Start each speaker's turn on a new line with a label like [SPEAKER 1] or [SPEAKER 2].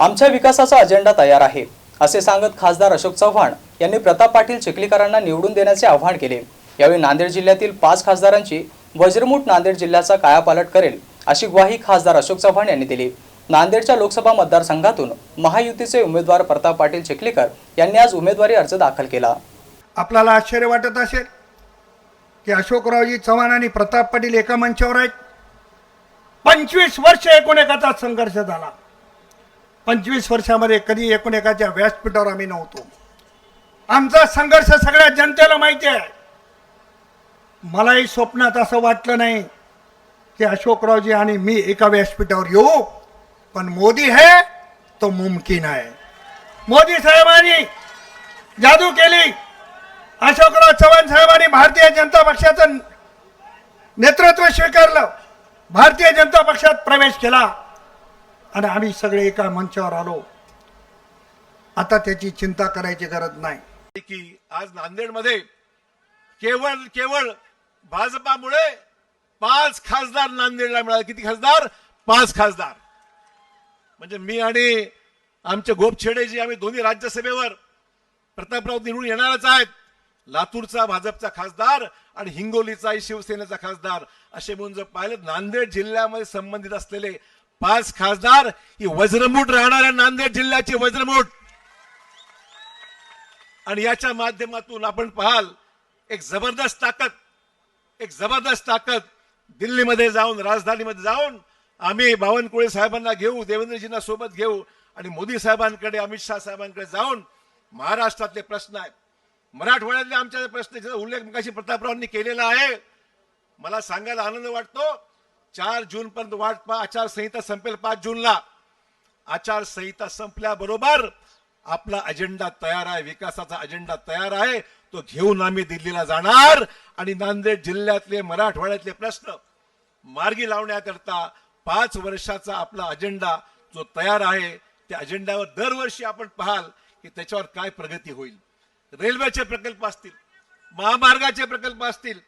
[SPEAKER 1] आमच्या विकासाचा अजेंडा तयार आहे असे सांगत खासदार अशोक चव्हाण यांनी प्रताप पाटील चिखलीकरांना निवडून देण्याचे आवाहन केले. यावेळी नांदेड जिल्ह्यातील पाच खासदारांची वज्रमूठ नांदेड जिल्ह्याचा कायापालट करेल अशी ग्वाही खासदार अशोक चव्हाण यांनी दिली. नांदेडच्या लोकसभा मतदारसंघातून महायुतीचे उमेदवार प्रताप पाटील चिखलीकर यांनी आज उमेदवारी अर्ज दाखल केला.
[SPEAKER 2] आपल्याला आश्चर्य वाटत असेल की अशोकरावजी चव्हाण आणि प्रताप पाटील एका मंचावर आहेत. पंचवीस वर्ष एकूण एकाचा संघर्ष झाला. पंचवीस वर्षामध्ये कधी एकूण एकाच्या व्यासपीठावर आम्ही नव्हतो. आमचा संघर्ष सगळ्या जनतेला माहिती आहे. मलाही स्वप्नात असं वाटलं नाही की अशोकरावजी आणि मी एका व्यासपीठावर येऊ पण मोदी है तो मुमकिन आहे. मोदी साहेबांनी जादू केली. अशोकराव चव्हाण साहेबांनी भारतीय जनता पक्षाचं नेतृत्व स्वीकारलं. भारतीय जनता पक्षात प्रवेश केला. आणि आम्ही सगळे एका मंचावर आलो. आता त्याची चिंता करायची गरज नाही.
[SPEAKER 3] की आज नांदेडमध्ये केवळ केवळ भाजपामुळे पाच खासदार नांदेडला मिळाले. किती खासदार? पाच खासदार. म्हणजे मी आणि आमचे गोपछेडेजी आम्ही दोन्ही राज्यसभेवर प्रतापराव निवडून येणारच आहेत. लातूरचा भाजपचा खासदार आणि हिंगोलीचा शिवसेनेचा खासदार. असे म्हणून जर पाहिलं नांदेड जिल्ह्यामध्ये संबंधित असलेले पाच खासदार ही वज्रमूठ राहणाऱ्या नांदेड जिल्ह्याची वज्रमूठ आणि याच्या माध्यमातून आपण पाहाल एक जबरदस्त ताकद एक जबरदस्त ताकद दिल्लीमध्ये जाऊन राजधानीमध्ये जाऊन आम्ही बावनकुळे साहेबांना घेऊ देवेंद्रजींना सोबत घेऊ आणि मोदी साहेबांकडे अमित शाह साहेबांकडे जाऊन महाराष्ट्रातले प्रश्न आहेत. मराठवाड्यातले आमच्या प्रश्न उल्लेख मगाशी प्रतापरावांनी केलेला आहे मला सांगायला आनंद वाटतो. चार जून पर्यंत वाट पहा आचारसंहिता संपेल पाच जूनला. आचारसंहिता संपल्याबरोबर आपला अजेंडा तयार आहे विकासाचा अजेंडा तयार आहे. तो घेऊन आम्ही दिल्लीला जाणार आणि नांदेड जिल्ह्यातले मराठवाड्यातले प्रश्न मार्गी लावण्याकरता पाच वर्षाचा आपला अजेंडा जो तयार आहे त्या अजेंड्यावर दरवर्षी आपण पाहाल की त्याच्यावर काय प्रगती होईल. रेल्वेचे प्रकल्प असतील महामार्गाचे प्रकल्प असतील